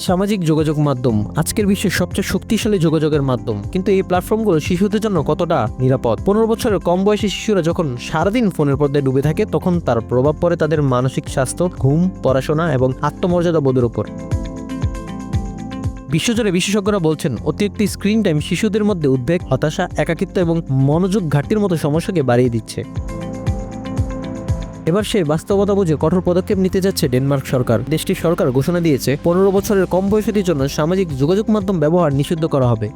সামাজিক যোগাযোগ মাধ্যম, আজকের বিশ্বের সবচেয়ে শক্তিশালী যোগাযোগের মাধ্যম। কিন্তু এই প্ল্যাটফর্মগুলো শিশুদের জন্য কতটা নিরাপদ? পনেরো বছরের কম বয়সী শিশুরা যখন সারাদিন ফোনের পর্দায় ডুবে থাকে, তখন তার প্রভাব পড়ে তাদের মানসিক স্বাস্থ্য, ঘুম, পড়াশোনা এবং আত্মমর্যাদা বোধের উপর। বিশ্বজুড়ে বিশেষজ্ঞরা বলছেন, অতিরিক্ত স্ক্রিন টাইম শিশুদের মধ্যে উদ্বেগ, হতাশা, একাকিত্ব এবং মনোযোগ ঘাটতির মতো সমস্যাকে বাড়িয়ে দিচ্ছে। এবার সে বাস্তবতা বুঝে কঠোর পদক্ষেপ নিতে যাচ্ছে ডেনমার্ক সরকার। দেশটির সরকার ঘোষণা দিয়েছে, পনেরো বছরের কম বয়সীদের জন্য সামাজিক যোগাযোগ মাধ্যম ব্যবহার নিষিদ্ধ করা হবে।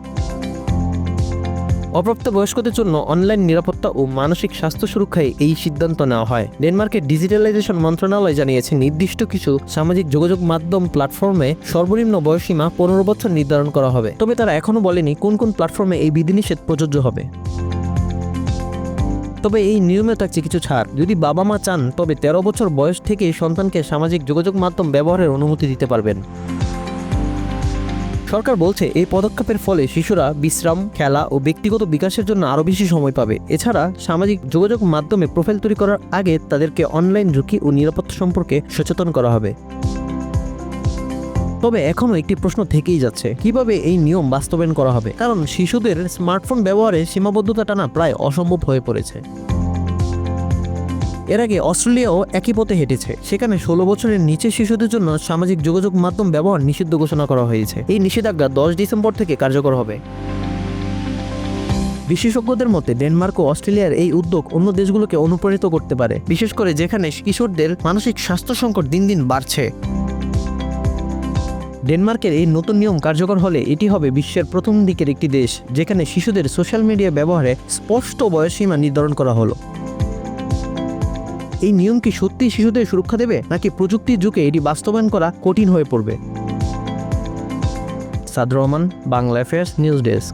অপ্রাপ্ত বয়স্কদের জন্য অনলাইন নিরাপত্তা ও মানসিক স্বাস্থ্য সুরক্ষায় এই সিদ্ধান্ত নেওয়া হয়। ডেনমার্কের ডিজিটালাইজেশন মন্ত্রণালয় জানিয়েছে, নির্দিষ্ট কিছু সামাজিক যোগাযোগ মাধ্যম প্ল্যাটফর্মে সর্বনিম্ন বয়সীমা পনেরো বছর নির্ধারণ করা হবে। তবে তারা এখনও বলেনি কোন কোন প্ল্যাটফর্মে এই বিধিনিষেধ প্রযোজ্য হবে। তবে এই নিয়মে থাকছে কিছু ছাড়। যদি বাবা মা চান, তবে তেরো বছর বয়স থেকে সন্তানকে সামাজিক যোগাযোগ মাধ্যম ব্যবহারের অনুমতি দিতে পারবেন। সরকার বলছে, এই পদক্ষেপের ফলে শিশুরা বিশ্রাম, খেলা ও ব্যক্তিগত বিকাশের জন্য আরও বেশি সময় পাবে। এছাড়া সামাজিক যোগাযোগ মাধ্যমে প্রোফাইল তৈরি করার আগে তাদেরকে অনলাইন ঝুঁকি ও নিরাপত্তা সম্পর্কে সচেতন করা হবে। তবে এখনও একটি প্রশ্ন থেকেই যাচ্ছে, কীভাবে এই নিয়ম বাস্তবায়ন করা হবে? কারণ শিশুদের স্মার্টফোন ব্যবহারে সীমাবদ্ধতা টানা প্রায় অসম্ভব হয়ে পড়েছে। এর আগে অস্ট্রেলিয়াও একই পথে হেঁটেছে, সেখানে ষোলো বছরের নিচে শিশুদের জন্য সামাজিক যোগাযোগ মাধ্যম ব্যবহার নিষিদ্ধ ঘোষণা করা হয়েছে। এই নিষেধাজ্ঞা দশ ডিসেম্বর থেকে কার্যকর হবে। বিশেষজ্ঞদের মতে, ডেনমার্ক ও অস্ট্রেলিয়ার এই উদ্যোগ অন্য দেশগুলোকে অনুপ্রাণিত করতে পারে, বিশেষ করে যেখানে কিশোরদের মানসিক স্বাস্থ্য সংকট দিন দিন বাড়ছে। ডেনমার্কের এই নতুন নিয়ম কার্যকর হলে এটি হবে বিশ্বের প্রথম দিকের একটি দেশ, যেখানে শিশুদের সোশ্যাল মিডিয়া ব্যবহারে স্পষ্ট বয়সসীমা নির্ধারণ করা হলো। এই নিয়ম কি সত্যি শিশুদের সুরক্ষা দেবে, নাকি প্রযুক্তির যুগে এটি বাস্তবায়ন করা কঠিন হয়ে পড়বে? Saad Rahman, Bangla affairs news desk